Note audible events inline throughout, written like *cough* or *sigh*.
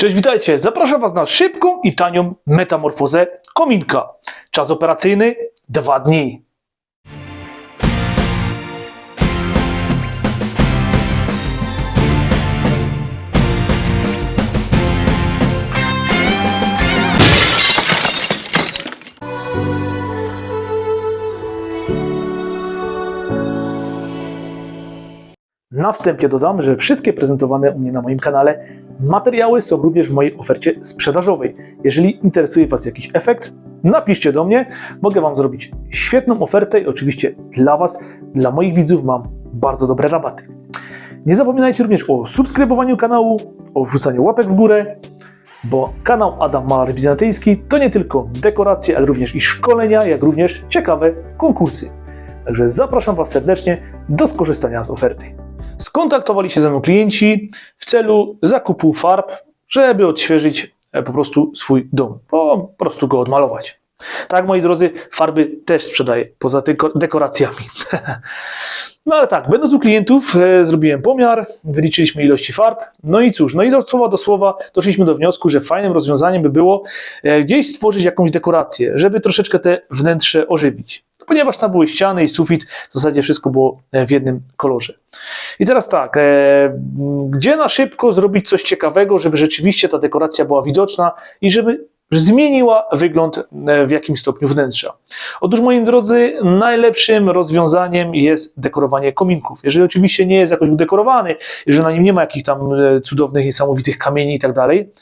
Cześć, witajcie. Zapraszam Was na szybką i tanią metamorfozę kominka. Czas operacyjny dwa dni. Na wstępie dodam, że wszystkie prezentowane u mnie na moim kanale materiały są również w mojej ofercie sprzedażowej. Jeżeli interesuje Was jakiś efekt, napiszcie do mnie. Mogę Wam zrobić świetną ofertę i oczywiście dla Was, dla moich widzów mam bardzo dobre rabaty. Nie zapominajcie również o subskrybowaniu kanału, o wrzucaniu łapek w górę, bo kanał Adam Malar Bizantyjski to nie tylko dekoracje, ale również i szkolenia, jak również ciekawe konkursy. Także zapraszam Was serdecznie do skorzystania z oferty. Skontaktowali się ze mną klienci w celu zakupu farb, żeby odświeżyć e, po prostu swój dom, po prostu go odmalować. Tak, moi drodzy, farby też sprzedaję, poza dekoracjami. *laughs* No ale tak, będąc u klientów, e, zrobiłem pomiar, wyliczyliśmy ilości farb, no i cóż, no i do słowa do słowa doszliśmy do wniosku, że fajnym rozwiązaniem by było e, gdzieś stworzyć jakąś dekorację, żeby troszeczkę te wnętrze ożywić. Ponieważ tam były ściany i sufit, w zasadzie wszystko było e, w jednym kolorze. I teraz tak, e, gdzie na szybko zrobić coś ciekawego, żeby rzeczywiście ta dekoracja była widoczna i żeby zmieniła wygląd e, w jakimś stopniu wnętrza. Otóż, moi drodzy, najlepszym rozwiązaniem jest dekorowanie kominków. Jeżeli oczywiście nie jest jakoś udekorowany, jeżeli na nim nie ma jakichś tam e, cudownych, niesamowitych kamieni i tak dalej,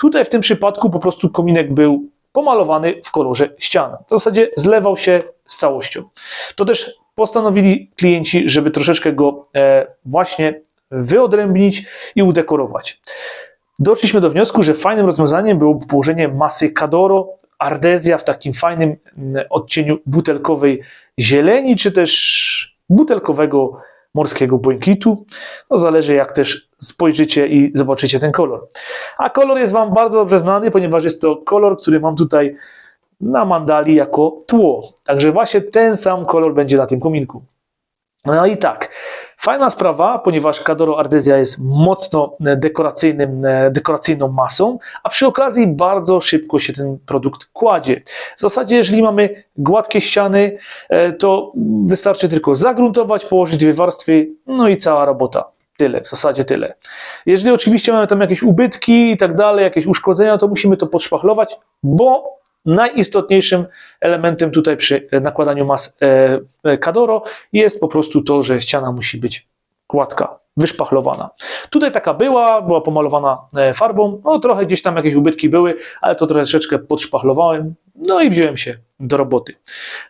tutaj w tym przypadku po prostu kominek był pomalowany w kolorze ścian. W zasadzie zlewał się z całością. To też postanowili klienci, żeby troszeczkę go e, właśnie wyodrębnić i udekorować. Doszliśmy do wniosku, że fajnym rozwiązaniem było położenie masy Cadoro Ardezja w takim fajnym mm, odcieniu butelkowej zieleni, czy też butelkowego morskiego błękitu. No zależy jak też spojrzycie i zobaczycie ten kolor. A kolor jest Wam bardzo dobrze znany, ponieważ jest to kolor, który mam tutaj na mandali jako tło. Także właśnie ten sam kolor będzie na tym kominku. No i tak, fajna sprawa, ponieważ Cadoro Ardezja jest mocno dekoracyjnym, dekoracyjną masą, a przy okazji bardzo szybko się ten produkt kładzie. W zasadzie, jeżeli mamy gładkie ściany, e, to wystarczy tylko zagruntować, położyć dwie warstwy, no i cała robota. Tyle, w zasadzie tyle. Jeżeli oczywiście mamy tam jakieś ubytki i tak dalej, jakieś uszkodzenia, to musimy to podszpachlować, bo najistotniejszym elementem tutaj przy nakładaniu mas e, Cadoro jest po prostu to, że ściana musi być gładka, wyszpachlowana. Tutaj taka była, była pomalowana e, farbą, no trochę gdzieś tam jakieś ubytki były, ale to troszeczkę podszpachlowałem, no i wziąłem się do roboty.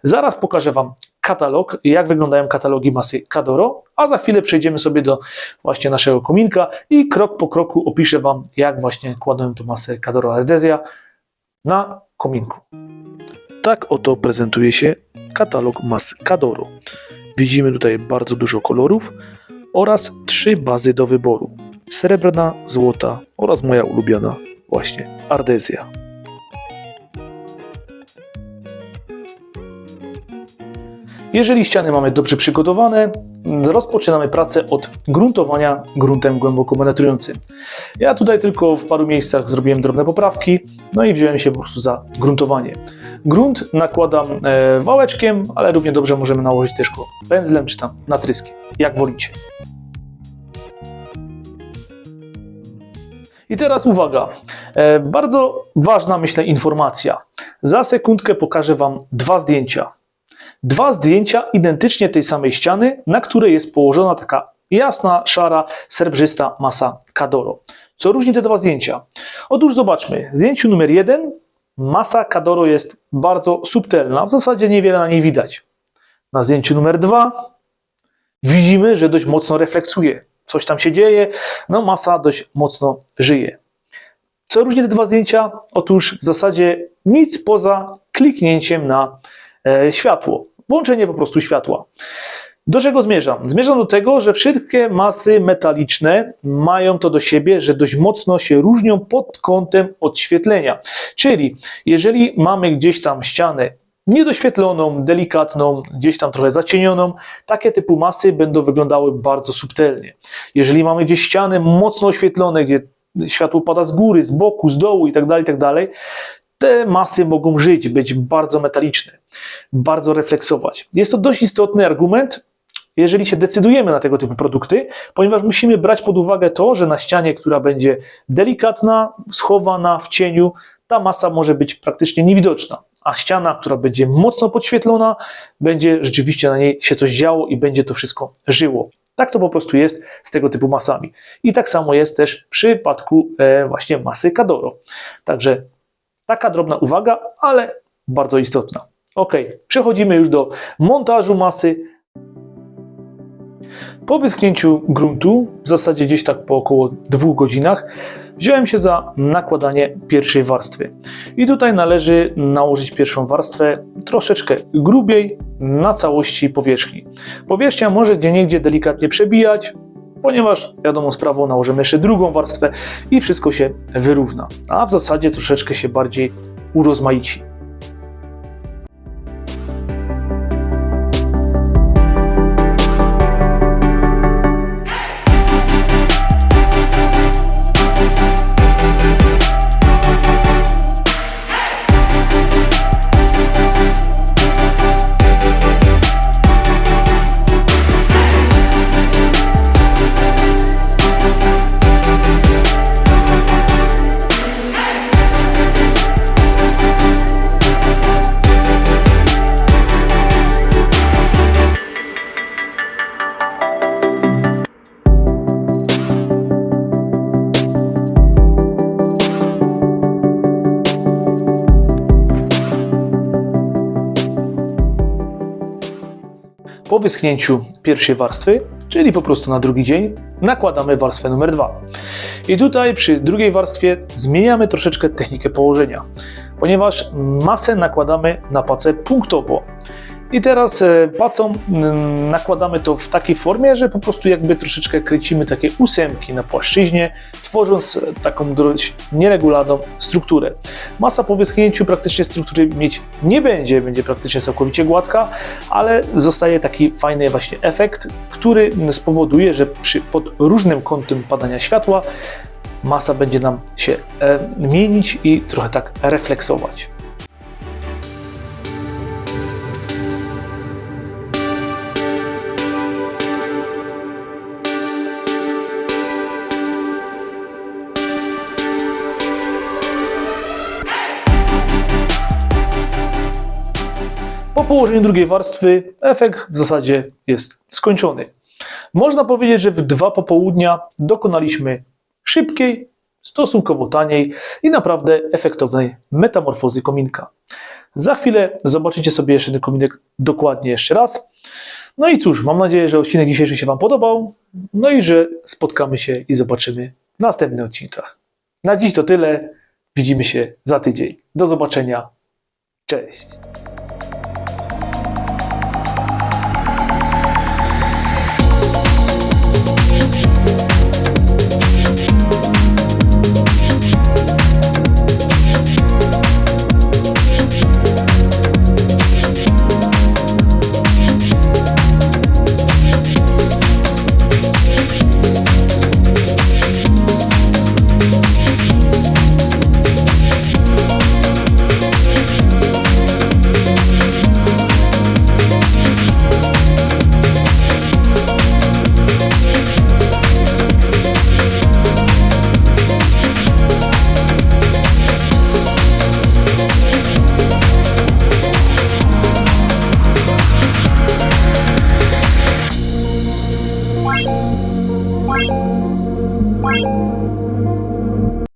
Zaraz pokażę Wam katalog, jak wyglądają katalogi masy Cadoro, a za chwilę przejdziemy sobie do właśnie naszego kominka i krok po kroku opiszę Wam, jak właśnie kładę tę masę Cadoro Ardezja na kominku. Tak oto prezentuje się katalog mas Cadoro. Widzimy tutaj bardzo dużo kolorów oraz trzy bazy do wyboru. Srebrna, złota oraz moja ulubiona właśnie Ardezja. Jeżeli ściany mamy dobrze przygotowane, rozpoczynamy pracę od gruntowania gruntem głęboko penetrującym. Ja tutaj tylko w paru miejscach zrobiłem drobne poprawki, no i wziąłem się po prostu za gruntowanie. Grunt nakładam e, wałeczkiem, ale równie dobrze możemy nałożyć też go pędzlem czy tam natryskiem, jak wolicie. I teraz uwaga, e, bardzo ważna myślę informacja. Za sekundkę pokażę Wam dwa zdjęcia. Dwa zdjęcia identycznie tej samej ściany, na której jest położona taka jasna, szara, srebrzysta masa Cadoro. Co różni te dwa zdjęcia? Otóż zobaczmy, w zdjęciu numer jeden masa Cadoro jest bardzo subtelna, w zasadzie niewiele na niej widać. Na zdjęciu numer dwa widzimy, że dość mocno refleksuje. Coś tam się dzieje, no masa dość mocno żyje. Co różni te dwa zdjęcia? Otóż w zasadzie nic poza kliknięciem na światło. Włączenie po prostu światła. Do czego zmierzam? Zmierzam do tego, że wszystkie masy metaliczne mają to do siebie, że dość mocno się różnią pod kątem odświetlenia. Czyli jeżeli mamy gdzieś tam ścianę niedoświetloną, delikatną, gdzieś tam trochę zacienioną, takie typu masy będą wyglądały bardzo subtelnie. Jeżeli mamy gdzieś ściany mocno oświetlone, gdzie światło pada z góry, z boku, z dołu itd., itd., te masy mogą żyć, być bardzo metaliczne, bardzo refleksować. Jest to dość istotny argument, jeżeli się decydujemy na tego typu produkty, ponieważ musimy brać pod uwagę to, że na ścianie, która będzie delikatna, schowana w cieniu, ta masa może być praktycznie niewidoczna, a ściana, która będzie mocno podświetlona, będzie rzeczywiście na niej się coś działo i będzie to wszystko żyło. Tak to po prostu jest z tego typu masami. I tak samo jest też w przypadku e, właśnie masy Kadoro. Także taka drobna uwaga, ale bardzo istotna. Ok, przechodzimy już do montażu masy. Po wyschnięciu gruntu, w zasadzie gdzieś tak po około dwóch godzinach, wziąłem się za nakładanie pierwszej warstwy. I tutaj należy nałożyć pierwszą warstwę troszeczkę grubiej na całości powierzchni. Powierzchnia może gdzieniegdzie delikatnie przebijać, ponieważ wiadomo sprawą nałożymy jeszcze drugą warstwę i wszystko się wyrówna, a w zasadzie troszeczkę się bardziej urozmaici. Po wyschnięciu pierwszej warstwy, czyli po prostu na drugi dzień, nakładamy warstwę numer dwa. I tutaj przy drugiej warstwie zmieniamy troszeczkę technikę położenia, ponieważ masę nakładamy na pacę punktowo. I teraz e, pacą nakładamy to w takiej formie, że po prostu jakby troszeczkę kręcimy takie ósemki na płaszczyźnie, tworząc e, taką dość nieregularną strukturę. Masa po wyschnięciu praktycznie struktury mieć nie będzie, będzie praktycznie całkowicie gładka, ale zostaje taki fajny właśnie efekt, który spowoduje, że przy, pod różnym kątem padania światła masa będzie nam się e, mienić i trochę tak refleksować. Po położeniu drugiej warstwy efekt w zasadzie jest skończony. Można powiedzieć, że w dwa popołudnia dokonaliśmy szybkiej, stosunkowo taniej i naprawdę efektownej metamorfozy kominka. Za chwilę zobaczycie sobie jeszcze ten kominek dokładnie jeszcze raz. No i cóż, mam nadzieję, że odcinek dzisiejszy się Wam podobał. No i że spotkamy się i zobaczymy w następnych odcinkach. Na dziś to tyle. Widzimy się za tydzień. Do zobaczenia. Cześć.